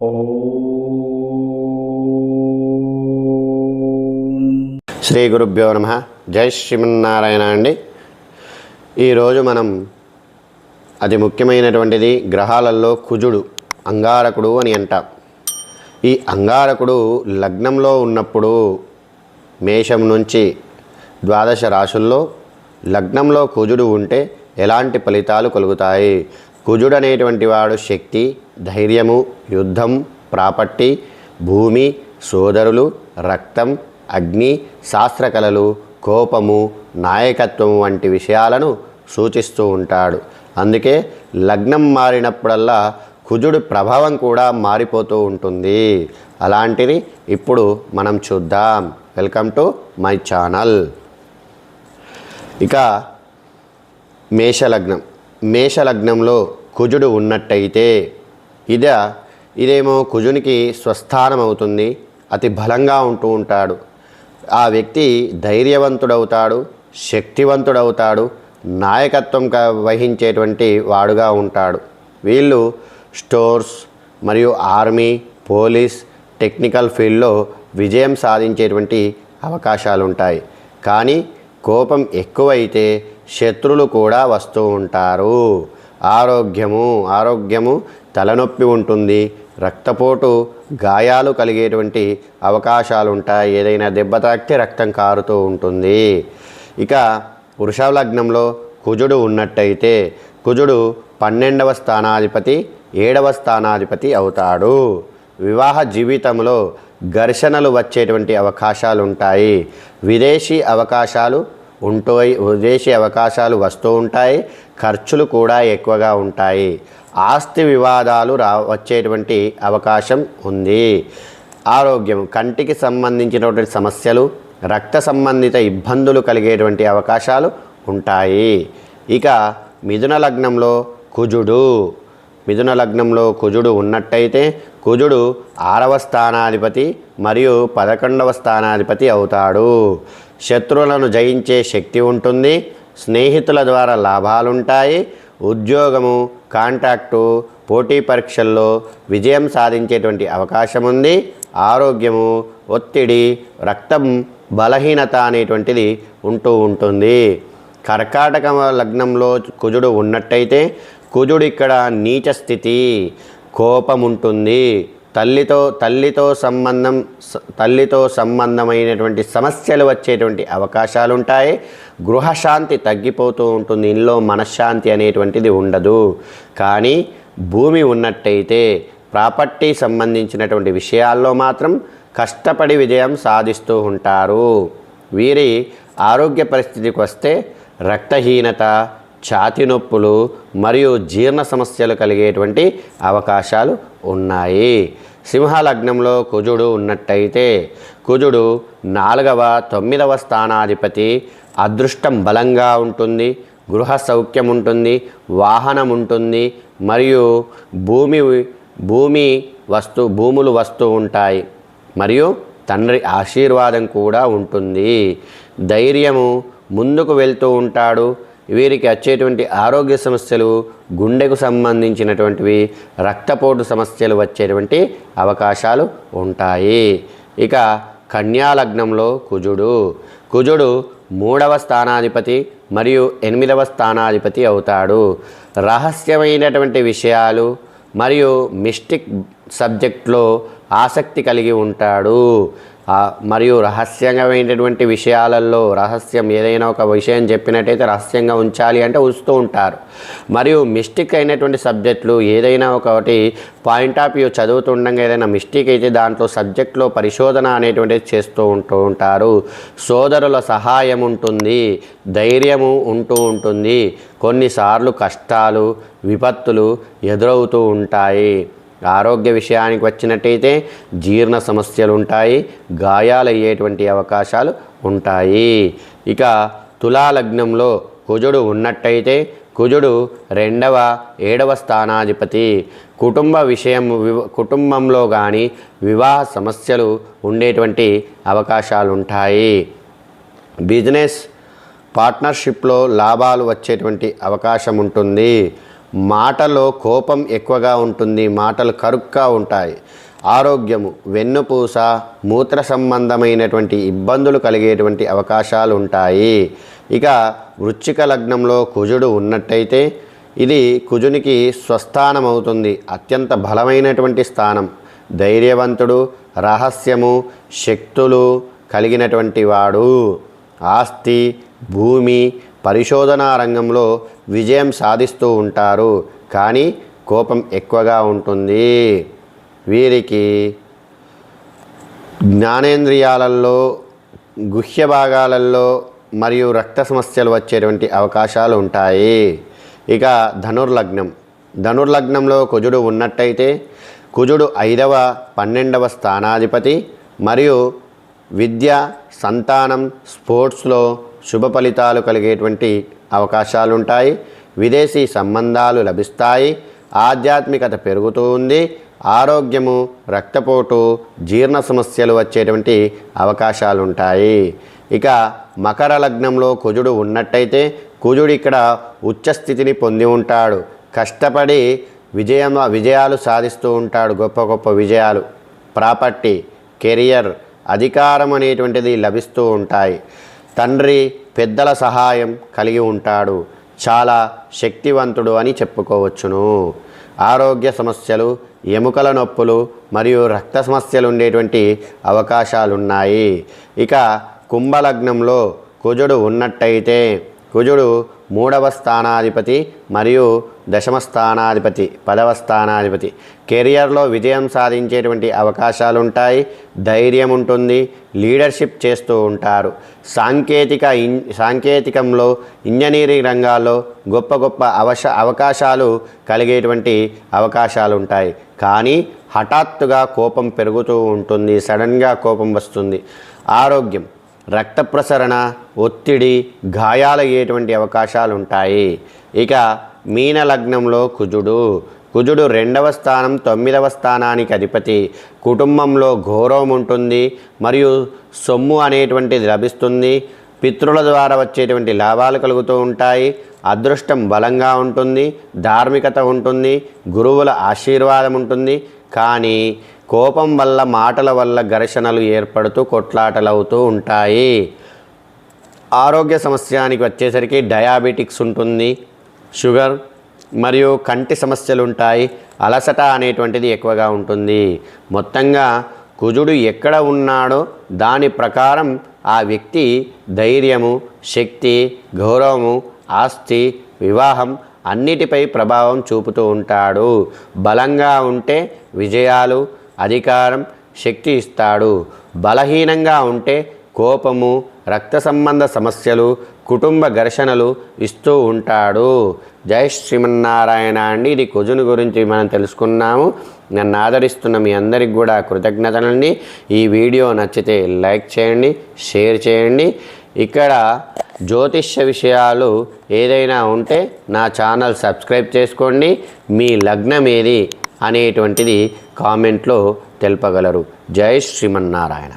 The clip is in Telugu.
శ్రీ గురుభ్యో నమ. జై శ్రీమన్నారాయణ అండి. ఈరోజు మనం అతి ముఖ్యమైనటువంటిది గ్రహాలలో కుజుడు అంగారకుడు అని అంటాం. ఈ అంగారకుడు లగ్నంలో ఉన్నప్పుడు మేషం నుంచి ద్వాదశ రాశుల్లో లగ్నంలో కుజుడు ఉంటే ఎలాంటి ఫలితాలు కలుగుతాయి? కుజుడు అనేటువంటి వాడు శక్తి ధైర్యము యుద్ధం ప్రాపర్టీ భూమి సోదరులు రక్తం అగ్ని శాస్త్రకళలు కోపము నాయకత్వం వంటి విషయాలను సూచిస్తూ ఉంటాడు. అందుకే లగ్నం మారినప్పుడల్లా కుజుడు ప్రభావం కూడా మారిపోతూ ఉంటుంది. అలాంటిది ఇప్పుడు మనం చూద్దాం. Welcome to my channel. ఇక మేషలగ్నం. మేషలగ్నంలో కుజుడు ఉన్నట్టయితే ఇద ఇదేమో కుజునికి స్వస్థానం అవుతుంది అతి బలంగా ఉంటూ ఉంటాడు. ఆ వ్యక్తి ధైర్యవంతుడవుతాడు శక్తివంతుడవుతాడు నాయకత్వం వహించేటువంటి వాడుగా ఉంటాడు. వీళ్ళు స్టోర్స్ మరియు ఆర్మీ పోలీస్ టెక్నికల్ ఫీల్డ్లో విజయం సాధించేటువంటి అవకాశాలు ఉంటాయి కానీ కోపం ఎక్కువైతే శత్రులు కూడా వస్తూ ఉంటారు. ఆరోగ్యము ఆరోగ్యము తలనొప్పి ఉంటుంది. రక్తపోటు గాయాలు కలిగేటువంటి అవకాశాలు ఉంటాయి ఏదైనా దెబ్బ తాకితే రక్తం కారుతూ ఉంటుంది. ఇక వృషభ లగ్నంలో కుజుడు ఉన్నట్టయితే కుజుడు పన్నెండవ స్థానాధిపతి ఏడవ స్థానాధిపతి అవుతాడు. వివాహ జీవితంలో ఘర్షణలు వచ్చేటువంటి అవకాశాలు ఉంటాయి విదేశీ అవకాశాలు ఉంటాయి విదేశీ అవకాశాలు వస్తూ ఉంటాయి ఖర్చులు కూడా ఎక్కువగా ఉంటాయి. ఆస్తి వివాదాలు రా వచ్చేటువంటి అవకాశం ఉంది. ఆరోగ్యం కంటికి సంబంధించినటువంటి సమస్యలు రక్త సంబంధిత ఇబ్బందులు కలిగేటువంటి అవకాశాలు ఉంటాయి. ఇక మిథున లగ్నంలో కుజుడు. మిథున లగ్నంలో కుజుడు ఉన్నట్టయితే కుజుడు ఆరవ స్థానాధిపతి మరియు పదకొండవ స్థానాధిపతి అవుతాడు. శత్రువులను జయించే శక్తి ఉంటుంది స్నేహితుల ద్వారా లాభాలుంటాయి. ఉద్యోగము కాంటాక్టు పోటీ పరీక్షల్లో విజయం సాధించేటువంటి అవకాశం ఉంది ఆరోగ్యము ఒత్తిడి రక్తం బలహీనత అనేటువంటిది ఉంటూ ఉంటుంది. కర్కాటక లగ్నంలో కుజుడు ఉన్నట్టయితే కుజుడు ఇక్కడ నీచ స్థితి కోపం ఉంటుంది తల్లితో తల్లితో సంబంధం తల్లితో సంబంధమైనటువంటి సమస్యలు వచ్చేటువంటి అవకాశాలు ఉంటాయి గృహశాంతి తగ్గిపోతూ ఉంటుంది. ఇంట్లో మనశ్శాంతి అనేటువంటిది ఉండదు. కానీ భూమి ఉన్నట్టయితే ప్రాపర్టీ సంబంధించినటువంటి విషయాల్లో మాత్రం కష్టపడి విజయం సాధిస్తూ ఉంటారు. వీరి ఆరోగ్య పరిస్థితికి వస్తే రక్తహీనత ఛాతి నొప్పులు మరియు జీర్ణ సమస్యలు కలిగేటువంటి అవకాశాలు ఉన్నాయి. సింహలగ్నంలో కుజుడు ఉన్నట్టయితే కుజుడు నాలుగవ తొమ్మిదవ స్థానాధిపతి అదృష్టం బలంగా ఉంటుంది గృహ సౌఖ్యం ఉంటుంది వాహనం ఉంటుంది మరియు భూమి భూమి వస్తు భూములు వస్తూ ఉంటాయి. మరియు తండ్రి ఆశీర్వాదం కూడా ఉంటుంది. ధైర్యము ముందుకు వెళ్తూ ఉంటాడు. వీరికి వచ్చేటువంటి ఆరోగ్య సమస్యలు గుండెకు సంబంధించినటువంటివి రక్తపోటు సమస్యలు వచ్చేటువంటి అవకాశాలు ఉంటాయి. ఇక కన్యా లగ్నంలో కుజుడు. కుజుడు మూడవ స్థానాధిపతి మరియు ఎనిమిదవ స్థానాధిపతి అవుతాడు. రహస్యమైనటువంటి విషయాలు మరియు మిస్టిక్ సబ్జెక్ట్లో ఆసక్తి కలిగి ఉంటాడు. మరియు రహస్యమైనటువంటి విషయాలలో రహస్యం ఏదైనా ఒక విషయం చెప్పినట్టయితే రహస్యంగా ఉంచాలి అంటే ఉంచుతూ ఉంటారు. మరియు మిస్టేక్ అయినటువంటి సబ్జెక్టులు ఏదైనా ఒకటి పాయింట్ ఆఫ్ వ్యూ చదువుతుండగా ఏదైనా మిస్టేక్ అయితే దాంట్లో సబ్జెక్ట్లో పరిశోధన అనేటువంటిది చేస్తూ ఉంటూ ఉంటారు. సోదరుల సహాయం ఉంటుంది ధైర్యము ఉంటూ ఉంటుంది. కొన్నిసార్లు కష్టాలు విపత్తులు ఎదురవుతూ ఉంటాయి. ఆరోగ్య విషయానికి వచ్చినట్టయితే జీర్ణ సమస్యలు ఉంటాయి గాయాలయ్యేటువంటి అవకాశాలు ఉంటాయి. ఇక తులాలగ్నంలో కుజుడు ఉన్నట్టయితే కుజుడు రెండవ ఏడవ స్థానాధిపతి. కుటుంబ విషయం కుటుంబంలో కానీ వివాహ సమస్యలు ఉండేటువంటి అవకాశాలు ఉంటాయి బిజినెస్ పార్ట్నర్షిప్లో లాభాలు వచ్చేటువంటి అవకాశం ఉంటుంది మాటలో కోపం ఎక్కువగా ఉంటుంది మాటలు కరుగ్గా ఉంటాయి. ఆరోగ్యము వెన్నుపూస మూత్ర సంబంధమైనటువంటి ఇబ్బందులు కలిగేటువంటి అవకాశాలు ఉంటాయి. ఇక వృచ్చిక లగ్నంలో కుజుడు ఉన్నట్టయితే ఇది కుజునికి స్వస్థానం అవుతుంది అత్యంత బలమైనటువంటి స్థానం. ధైర్యవంతుడు రహస్యము శక్తులు కలిగినటువంటి వాడు. ఆస్తి భూమి పరిశోధనా రంగంలో విజయం సాధిస్తూ ఉంటారు. కానీ కోపం ఎక్కువగా ఉంటుంది. వీరికి జ్ఞానేంద్రియాలలో గుహ్య భాగాలలో మరియు రక్త సమస్యలు వచ్చేటువంటి అవకాశాలు ఉంటాయి. ఇక ధనుర్లగ్నం. ధనుర్లగ్నంలో కుజుడు ఉన్నట్టయితే కుజుడు ఐదవ పన్నెండవ స్థానాధిపతి మరియు విద్య సంతానం స్పోర్ట్స్లో శుభ ఫలితాలు కలిగేటువంటి అవకాశాలు ఉంటాయి విదేశీ సంబంధాలు లభిస్తాయి. ఆధ్యాత్మికత పెరుగుతూ ఉంది. ఆరోగ్యము రక్తపోటు జీర్ణ సమస్యలు వచ్చేటువంటి అవకాశాలు ఉంటాయి ఇక మకర లగ్నంలో కుజుడు ఉన్నట్టయితే కుజుడు ఇక్కడ ఉచ్చస్థితిని పొంది ఉంటాడు. కష్టపడి విజయం విజయాలు సాధిస్తూ ఉంటాడు. గొప్ప గొప్ప విజయాలు ప్రాపర్టీ కెరియర్ అధికారం అనేటువంటిది లభిస్తూ ఉంటాయి. తండ్రి పెద్దల సహాయం కలిగి ఉంటాడు. చాలా శక్తివంతుడు అని చెప్పుకోవచ్చును. ఆరోగ్య సమస్యలు ఎముకల నొప్పులు మరియు రక్త సమస్యలు ఉండేటువంటి అవకాశాలున్నాయి. ఇక కుంభలగ్నంలో కుజుడు ఉన్నట్టయితే కుజుడు మూడవ స్థానాధిపతి మరియు దశమ స్థానాధిపతి పదవ స్థానాధిపతి. కెరియర్లో విజయం సాధించేటువంటి అవకాశాలు ఉంటాయి ధైర్యం ఉంటుంది లీడర్షిప్ చేస్తూ ఉంటారు. సాంకేతిక ఇన్ సాంకేతికంలో ఇంజనీరింగ్ రంగాల్లో గొప్ప గొప్ప అవశ అవకాశాలు కలిగేటువంటి అవకాశాలు ఉంటాయి కానీ హఠాత్తుగా కోపం పెరుగుతూ ఉంటుంది సడన్గా కోపం వస్తుంది. ఆరోగ్యం రక్త ప్రసరణ ఒత్తిడి గాయాలయ్యేటువంటి అవకాశాలు ఉంటాయి ఇక మీన లగ్నంలో కుజుడు. కుజుడు రెండవ స్థానం తొమ్మిదవ స్థానానికి అధిపతి. కుటుంబంలో గౌరవం ఉంటుంది మరియు సొమ్ము అనేటువంటిది లభిస్తుంది. పితృల ద్వారా వచ్చేటువంటి లాభాలు కలుగుతూ ఉంటాయి. అదృష్టం బలంగా ఉంటుంది ధార్మికత ఉంటుంది గురువుల ఆశీర్వాదం ఉంటుంది. కానీ కోపం వల్ల మాటల వల్ల ఘర్షణలు ఏర్పడుతూ కొట్లాటలవుతూ ఉంటాయి. ఆరోగ్య సమస్యానికి వచ్చేసరికి డయాబెటిక్స్ ఉంటుంది షుగర్ మరియు కంటి సమస్యలు ఉంటాయి అలసట అనేటువంటిది ఎక్కువగా ఉంటుంది. మొత్తంగా కుజుడు ఎక్కడ ఉన్నాడో దాని ప్రకారం ఆ వ్యక్తి ధైర్యము శక్తి గౌరవము ఆస్తి వివాహం అన్నిటిపై ప్రభావం చూపుతూ ఉంటాడు. బలంగా ఉంటే విజయాలు అధికారం శక్తి ఇస్తాడు బలహీనంగా ఉంటే కోపము రక్త సంబంధ సమస్యలు కుటుంబ ఘర్షణలు ఇస్తూ ఉంటాడు. జై శ్రీమన్నారాయణ అండి. ఇది కుజుని గురించి మనం తెలుసుకున్నాము. నన్ను ఆదరిస్తున్న మీ అందరికి కూడా కృతజ్ఞతలండి. ఈ వీడియో నచ్చితే లైక్ చేయండి షేర్ చేయండి. ఇక్కడ జ్యోతిష్య విషయాలు ఏదైనా ఉంటే నా ఛానల్ సబ్స్క్రైబ్ చేసుకోండి. మీ లగ్నం ఏది అనేటువంటిది కామెంట్లో తెలుపగలరు. జై శ్రీమన్నారాయణ.